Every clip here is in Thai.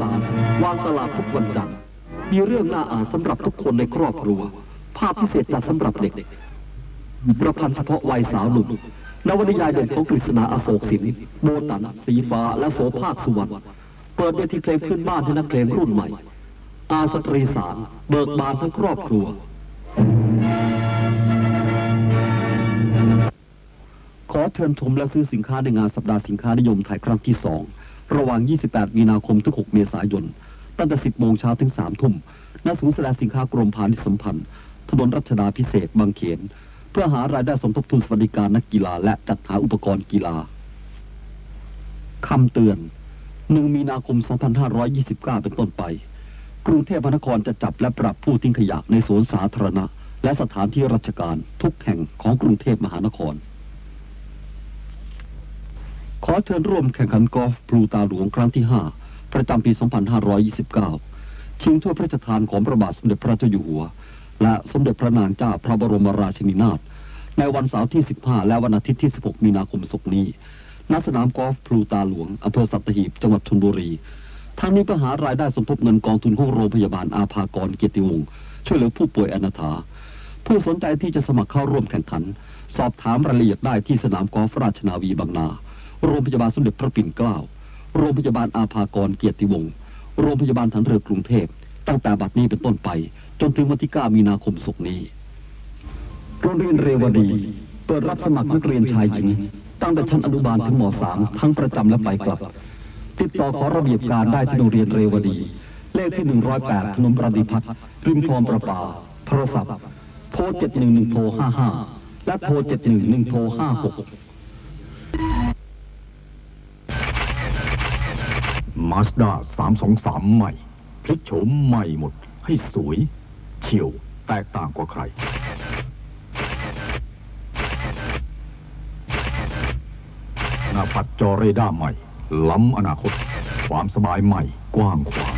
สารวางตลาดทุกวันจันทร์มีเรื่องน่าอ่านสำหรับทุกคนในครอบครัว ภาพพิเศษจัดสำหรับเด็ก ประพันธ์เฉพาะวัยสาวหนุ่มนวนิยายเด่นของกฤษณาอโศกสินโบตัน สีฟ้า และโสภาคสุวรรณเปิดเวทีเพลงพื้นบ้านให้นักเพลงรุ่นใหม่ อาสตรีสารเบิกบานทั้งครอบครัว ขอเชิญชมและซื้อสินค้าในงานสัปดาห์สินค้านิยมไทยครั้งที่2 ระหว่าง 28 มีนาคมถึง 6 เมษายน ตั้งแต่ 10 โมงเช้าถึง 3 ทุ่ม ณ ศูนย์แสดงสินค้ากรมพาณิชย์สัมพันธ์ ถนนรัชดาพิเศษบางเขน เพื่อหารายได้สมทบทุนสวัสดิการนักกีฬาและจัดหาอุปกรณ์กีฬา คำเตือน 1 มีนาคม 2529 เป็นต้นไป กรุงเทพมหานครจะจับและปรับผู้ทิ้งขยะในสวนสาธารณะ และสถานที่ราชการทุกแห่งของกรุงเทพมหานคร ขอเชิญร่วมแข่งขันกอล์ฟพลูตาหลวงครั้งที่ 5 ประจำปี 2529 ชิงถ้วยพระราชทานของพระบาทสมเด็จพระเจ้าอยู่หัว และสมเด็จพระนางเจ้าพระบรมราชินีนาถในวันเสาร์ที่ 15 และวันอาทิตย์ที่ 16 มีนาคมศกนี้ ณ สนามกอล์ฟพลูตาหลวงอำเภอสัตหีบ จังหวัดชลบุรี ทางนี้เพื่อหารายได้สมทบเงินกองทุนของโรงพยาบาลอาภากรเกียรติวงศ์ช่วยเหลือผู้ป่วยอนาถา ผู้สนใจที่จะสมัครเข้าร่วมแข่งขัน สอบถามรายละเอียดได้ที่สนามกอล์ฟราชนาวีบางนา โรงพยาบาลสมเด็จพระปิ่นเกล้า โรงพยาบาลอาภากรเกียรติวงศ์โรงพยาบาลฐานเรือกรุงเทพ ตั้งแต่บัดนี้เป็นต้นไป จนถึงวันที่ 9 มีนาคมศกนี้ โรงเรียนเรวดี เปิดรับสมัครนักเรียนชายหญิง ตั้งแต่ชั้นอนุบาลถึงม .3 ทั้งประจำและไปกลับ ติดต่อขอระเบียบการได้ที่โรงเรียนเรวดี เลขที่ 108ถนนประดิพัฒน์ริมคลองประปา โทรศัพท์ โทร 711โทร55 และโทร 711โทร56 มาสด้า323ใหม่ พลิกโฉมใหม่หมด ให้สวย เฉียวแตกต่างกว่าใคร หน้าปัดจอเรดาร์ใหม่ ล้ำอนาคต ความสบายใหม่ กว้างขวาง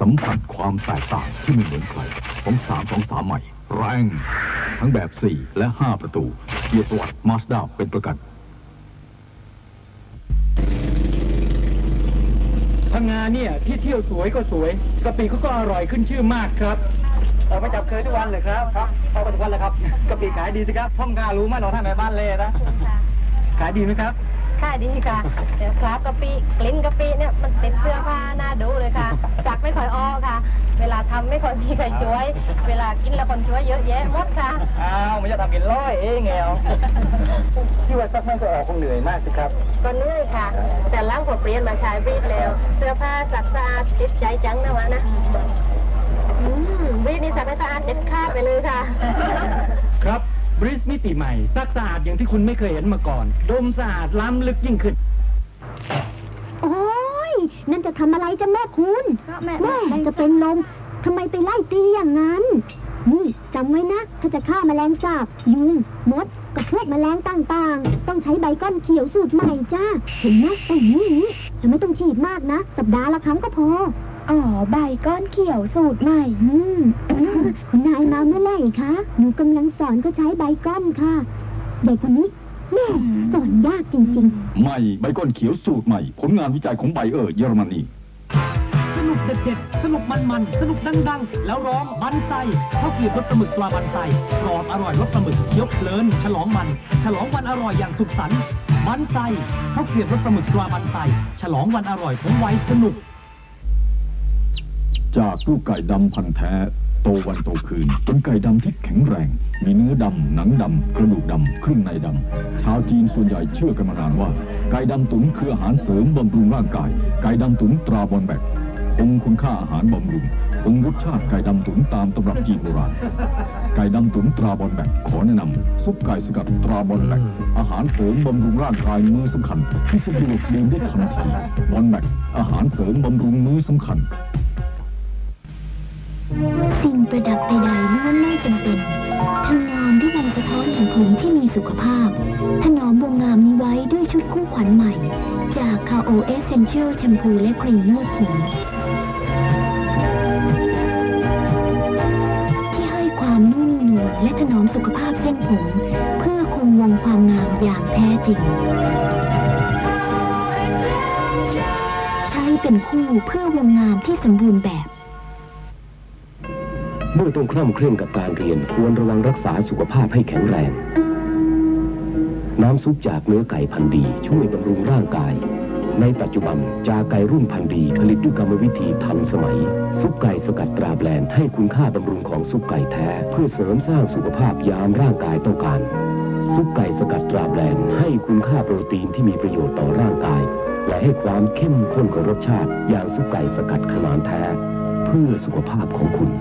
สัมผัสความแตกต่างที่ไม่เหมือนใคร ของ323ใหม่ แรง ทั้งแบบ 4 และ 5 ประตู เกียรติวัติมาสด้าเป็นประกัน เนี่ย ที่เที่ยวสวยก็สวยกะปิเขาก็อร่อยขึ้นชื่อมากครับเราไปจับเคยทุกวันเลยครับครับเอาไปทุกวันเลยครับกะปิขายดีสิครับพ่อมการู้ไหมเราท่านแม่บ้านเลยนะขายดีไหมครับ ค่ะดีค่ะเดี๋ยวครับกะปิกลิ่นกะปิเนี่ยมันติดเสื้อผ้าหน้าดูเลยค่ะจักไม่ค่อยออกค่ะ เวลาทำไม่ค่อยมีใครช่วย เวลากินแล้วคนช่วยเยอะแยะหมดค่ะ อ้าวไม่จะทำกินร้อยเองไงเอาที่ว่าซักไม่ก็ออกคงเหนื่อยมากสิครับ ก็เหนื่อยค่ะ แต่ล้างหัวเปลี่ยนมาใช้บีดแล้ว เสื้อผ้าสักสะอาดติดใจจังนะวะนะอืมบีดนี่สักให้สะอาดเด็ดขาดไปเลยค่ะ ครับ บริสมิติใหม่ซักสะอาดอย่างที่คุณไม่เคยเห็นมาก่อน ดมสะอาดล้ำลึกยิ่งขึ้น โอ้ย นั่นจะทำอะไรจะแม่คุณแม่แม่จะเป็นลมทำไมไปไล่ตีอย่างนั้น นี่จำไว้นะ ถ้าจะฆ่าแมลงสาบยุงมดกับพวกแมลงต่างๆ ต้องใช้ใบก้อนเขียวสูตรใหม่จ้าเห็นไหมต้องอย่างนี้แล้วไม่ต้องฉีดมากนะ สัปดาห์ละครั้งก็พอ อ๋อ ใบก้อนเขียวสูตรใหม่อืมคุณนายมาเมื่อไหร่คะ หนูกำลังสอนก็ใช้ใบก้อนค่ะ เด็กคนนี้แม่สอนยากจริงๆใหม่ใบก้อนเขียวสูตรใหม่ ผลงานวิจัยของไบเออร์เยอรมนี สนุกเด็ดๆ สนุกมันๆ สนุกดังๆ แล้วร้องบันไซข้าวเกรียบรสปลาหมึกปลาบันไซกรอบอร่อยรสปลาหมึกเคี้ยวเพลิน ฉลองมัน ฉลองวันอร่อยอย่างสุขสันต์บันไซข้าวเกรียบรสปลาหมึกปลาบันไซฉลองวันอร่อยของวัยสนุก จากลูกไก่ดำพันธุ์แท้ โตวันโตคืนเป็นไก่ดำที่แข็งแรง มีเนื้อดำหนังดำกระดูกดำเครื่องในดำชาวจีนส่วนใหญ่เชื่อกันมานานว่า ไก่ดำตุ๋นคืออาหารเสริมบำรุงร่างกาย ไก่ดำตุ๋นตราบอลแบกคงคุณค่าอาหารบำรุงคงรสชาติไก่ดำตุ๋นตามตำรับจีนโบราณ ไก่ดำตุ๋นตราบอลแบกขอแนะนำซุปไก่สกัดตราบอลแบกอาหารเสริมบำรุงร่างกายมือสำคัญที่สะดวกดื่มได้ทันทีบอลแบกอาหารเสริมบำรุงมือสำคัญ สิ่งประดับใดๆล้วนไม่จำเป็นถนอมด้วยใบสะท้อนแห่งผมที่มีสุขภาพ ถนอมวงงามนี้ไว้ด้วยชุดคู่ขวัญใหม่ จากคาโอเอเซนเชียลแชมพูและครีมนวดผมที่ให้ความนุ่มนวลและถนอมสุขภาพเส้นผม เพื่อคงวงความงามอย่างแท้จริงใช้เป็นคู่เพื่อวงงานที่สมบูรณ์แบบ เมื่อต้องคล่ำเคร่งกับการเรียนควรระวังรักษาสุขภาพให้แข็งแรง น้ำซุปจากเนื้อไก่พันธุ์ดีช่วยบำรุงร่างกาย ในปัจจุบันจาไก่รุ่นพันธุ์ดีผลิตด้วยกรรมวิธีทันสมัย ซุปไก่สกัดตราแบรนด์ให้คุณค่าบำรุงของซุปไก่แท้ เพื่อเสริมสร้างสุขภาพยามร่างกายต้องการ ซุปไก่สกัดตราแบรนด์ให้คุณค่าโปรตีนที่มีประโยชน์ต่อร่างกาย และให้ความเข้มข้นของรสชาติ อย่างซุปไก่สกัดขนาดแท้ เพื่อสุขภาพของคุณ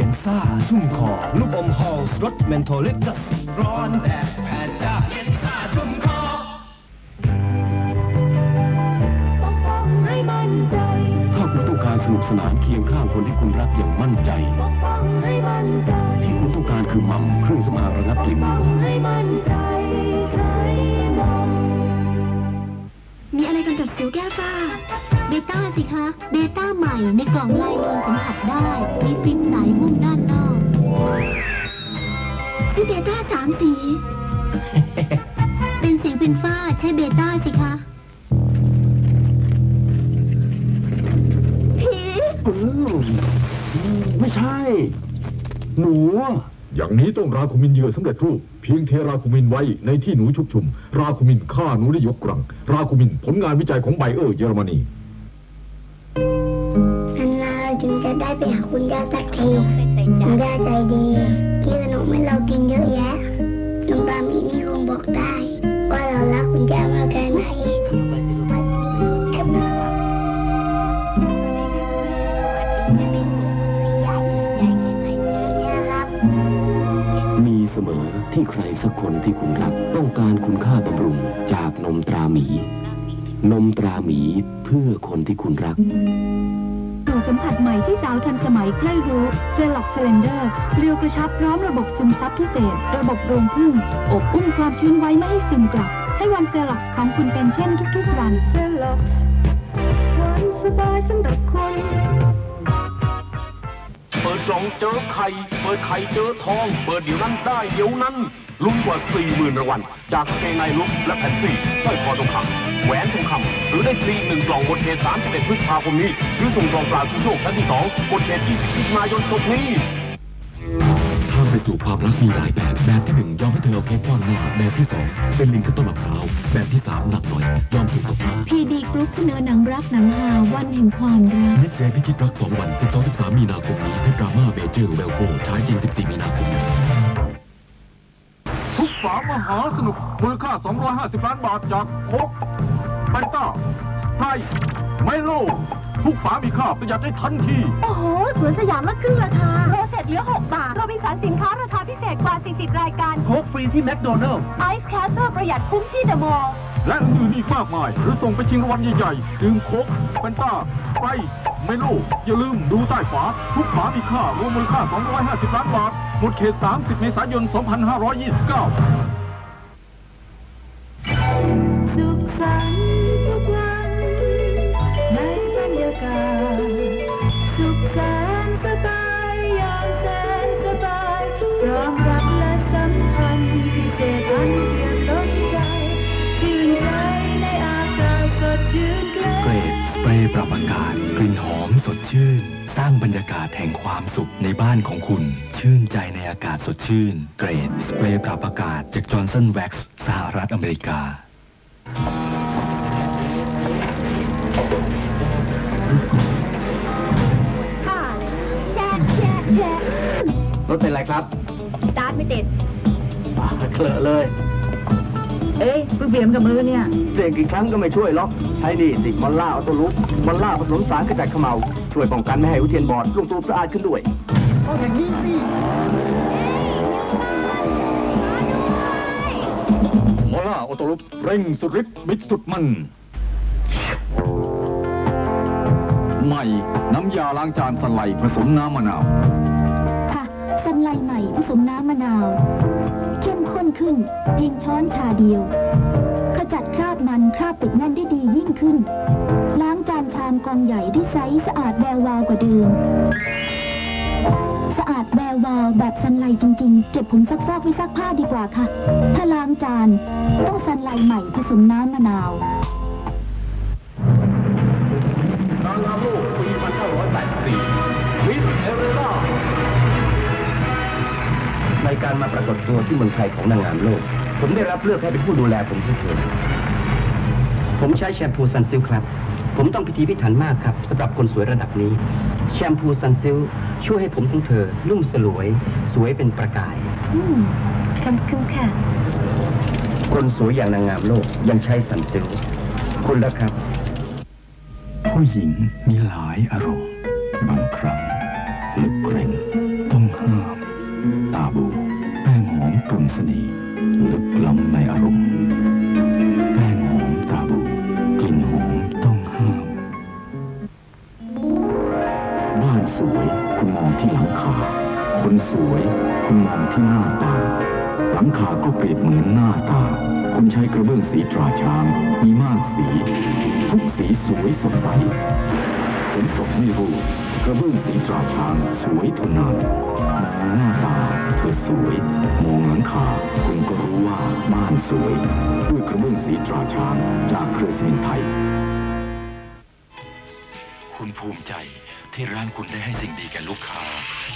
ย็นซ่าชุ่มคอ ลูกอมฮอลส์รสเมนโทลิปตัสร้อนแดดแผดจ้าเย็นซ่าชุ่มคอถ้าคุณต้องการสนุกสนานเคียงข้างคนที่คุณรักอย่างมั่นใจ ที่คุณต้องการคือมัมเครื่องสำอางระงับกลิ่นเหนียวมีอะไรกันกับสิวแก้ฝ้า เบต้าสิคะ เบต้าใหม่ในกล่องลายมือสัมผัสได้ มีฟิล์มใสหุ้มด้านนอกคือเบต้าสามสี เป็นสิวเป็นฝ้าใช้เบต้าสิคะผีไม่ใช่ หนูอะอย่างนี้ต้องราคุมินเหยื่อสำเร็จรูป เพียงเทราคุมินไว้ในที่หนูชุกชุม ราคุมินฆ่าหนูได้ยกกรัง ราคุมินผลงานวิจัยของไบเออร์เยอรมนีน จะได้ไปหาคุณย่าสักทีคุณย่าใจดีที่ขนมให้เรากินเยอะแยะลุงตามีนี่คงบอกได้ ว่าเรารักคุณย่ามากแค่ไหนมีเสมอที่ใครสักคนที่คุณรัก ต้องการคุณค่าบำรุงจากนมตราหมี นมตราหมีเพื่อคนที่คุณรัก สูตรสัมผัสใหม่ที่สาวทันสมัยใกล้รู้เจล็อกเซเลนเดอร์เรียวกระชับพร้อมระบบซึมซับพิเศษ ระบบโรงพึ่งอบอุ้มความชื้นไว้ไม่ให้ซึมกลับ ให้วันเจล็อกของคุณเป็นเช่นทุกๆวันเจล็อกวันสบายสำหรับคุณเปิดกล่องเจอไข่ เปิดไข่เจอทอง เปิดเดี๋ยวนั้นได้เดี๋ยวนั้นลุ้นกว่า4 0,000รางวัลจากกางเกงในลุกและแผ่นซี่สร้อยคอทองคำ แหวนทองคำหรือได้ฟรีหนึ่งกล่องบนเท31พฤษภาคมนี้หรือส่งกล่องเปล่าชูโชคชั้นที่2บนเท20มิถุนายนศกนี้ทางไปสู่ความรักมีหลายแบบ แบบที่หนึ่งยอมให้เธอเอาเค้กก้อนหน้าแบบที่สองเป็นลิงขึ้นต้นมะพร้าวแบบที่สามหนักหน่อย ยอมถูกตบหน้าพีดีกรุ๊ปเสนอหนังรักหนังฮาวันแห่งความรักมิสเดย์พิชิตรักสองวัน12 13มีนาคมนี้ให้ดราม่าเบเจอร์เวลโกฉายจริง14มีนาคมนี้ทุกฝามหาสนุกมูลค่า 250 ล้านบาทจากโคก แฟนต้าไพรไมโลทุกฝามีค่าประหยัดได้ทันที โอ้โห สวนสยามลดครึ่งราคาโรเซ็ตเหลือ 6 บาท โรบินสันสินค้าราคาพิเศษกว่า 40 รายการ โคกฟรีที่แมคโดนัลล์ไอซ์แคสเซิลประหยัดคุ้มที่เดอะมอลล์และอื่นๆอีกมากมาย หรือส่งไปชิงรางวัลใหญ่ๆ ดื่มโคกแฟนต้าสไปร์ไมโลอย่าลืมดูใต้ฝา ทุกฝามีค่ารวมมูลค่า 250 ล้านบาท หมดเขต 30 เมษายน 2529างบรรยากาศแห่งความสุขในบ้านของคุณ ชื่นใจในอากาศสดชื่น เกรด สเปรย์ปรับอากาศจากจอห์นสันแว็กซ์สหรัฐอเมริกา ค่ะแชะแชะแชะรถเป็นไรครับสตาร์ทไม่ติดเคลอะเลย เอ้ยเพิ่งเปลี่ยนกับมือเนี่ย เสี่ยงกี่ครั้งก็ไม่ช่วยหรอก ใช้นี่สิมอลล่าออโตลุกมอลล่าผสมสารขจัดเขมเหลา ช่วยป้องกันไม่ให้อุเทียนบอดลูกตูบสะอาดขึ้นด้วยมอล่าออโตลุกเร่งสุดฤทธิ์มิดสุดมันใหม่น้ำยาล้างจานสไลด์ผสมน้ำมะนาว ค่ะสันไลใหม่ผสมน้ำมะนาว เข้มข้นขึ้น เพียงช้อนชาเดียว ขจัดคราบมันคราบติดแน่นได้ดียิ่งขึ้น ล้างจานชามกองใหญ่ด้วยไซส์สะอาดแวววาวกว่าเดิม สะอาดแวเก็บผงซักฟอกไว้ซักผ้าดีกว่าค่ะ ถ้าล้างจานต้องซันไลใหม่ผสมน้ำมะนาวนางงามโลกปี1984มิสเอเรล่าในการมาปรากฏตัวที่เมืองไทยของนางงามโลก ผมได้รับเลือกให้เป็นผู้ดูแลผมเฉยๆผมใช้แชมพูซันซิลครับ ผมต้องพิธีพิถันมากครับสำหรับคนสวยระดับนี้ แชมพูซันซิลช่วยให้ผมของเธอนุ่มสลวย สวยเป็นประกาย อืมขอบคุณค่ะ คนสวยอย่างนางงามโลกยังใช้ซันซิลคุณแล้วครับ ผู้หญิงมีหลายอารมณ์ บางครั้งลึกเกรงต้องห้าม ตาบู แป้งหอมปรุงเสน่ห์ ลึกล้ำในอารมณ์ แป้งหอมตาบู กลิ่นหอมต้องห้าม บ้านสวยคุณมองที่หลังคา คนสวยคุณมองที่หน้าตา หลังคาก็เปรียบเหมือนหน้าตา คุณใช้กระเบื้องสีตราช้าง มีมากสี ทุกสีสวยสดใสฝนตกไม่รู้กระเบื้องสีตราช้างสวยทนนานมองหน้าตา เธอสวย มองหลังคาคุณก็รู้ว่าบ้านสวย ด้วยกระเบื้องสีตราช้างจากเครือซีเมนต์ไทย คุณภูมิใจที่ร้านคุณได้ให้สิ่งดีแก่ลูกค้า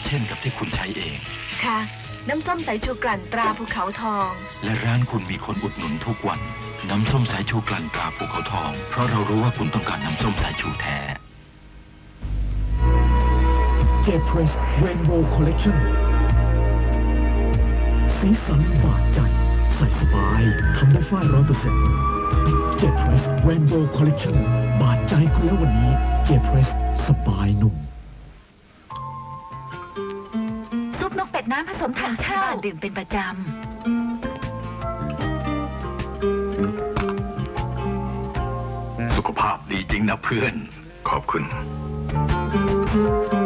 เช่นกับที่คุณใช้เอง ค่ะ น้ำส้มสายชูกลั่นตราภูเขาทอง และร้านคุณมีคนอุดหนุนทุกวัน น้ำส้มสายชูกลั่นตราภูเขาทอง เพราะเรารู้ว่าคุณต้องการน้ำส้มสายชูแท้เจเพร สเรนโบว์คอลเลกชันสีสันบาดใจ ใส่สบาย ทำได้ฝ้ายร้อยเปอร์เซ็นต์เจเพรสเรนโบว์คอลเลกชันบาดใจคุณแล้ววันนี้เจเพรสสบายนุ่ม ซุปนกเป็ดน้ำผสมถังเช่าดื่มเป็นประจสุขภาพดีจริงนะเพื่อน ขอบคุณอะไร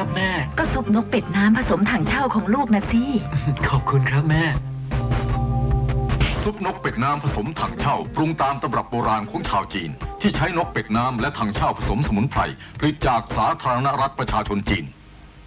ครับแม่ำก็ซุปนกเป็ดน้ำผสมถังเช่าของลูกนะสิ ขอบคุณครับแม่ ซุปนกเป็ดน้ำผสมถังเช่าปรุงตามตำรับโบราณของชาวจีน ที่ใช้นกเป็ดน้ำและถังเช่าผสมสมุนไพรผลิตจากสาธารณรัฐประชาชนจีน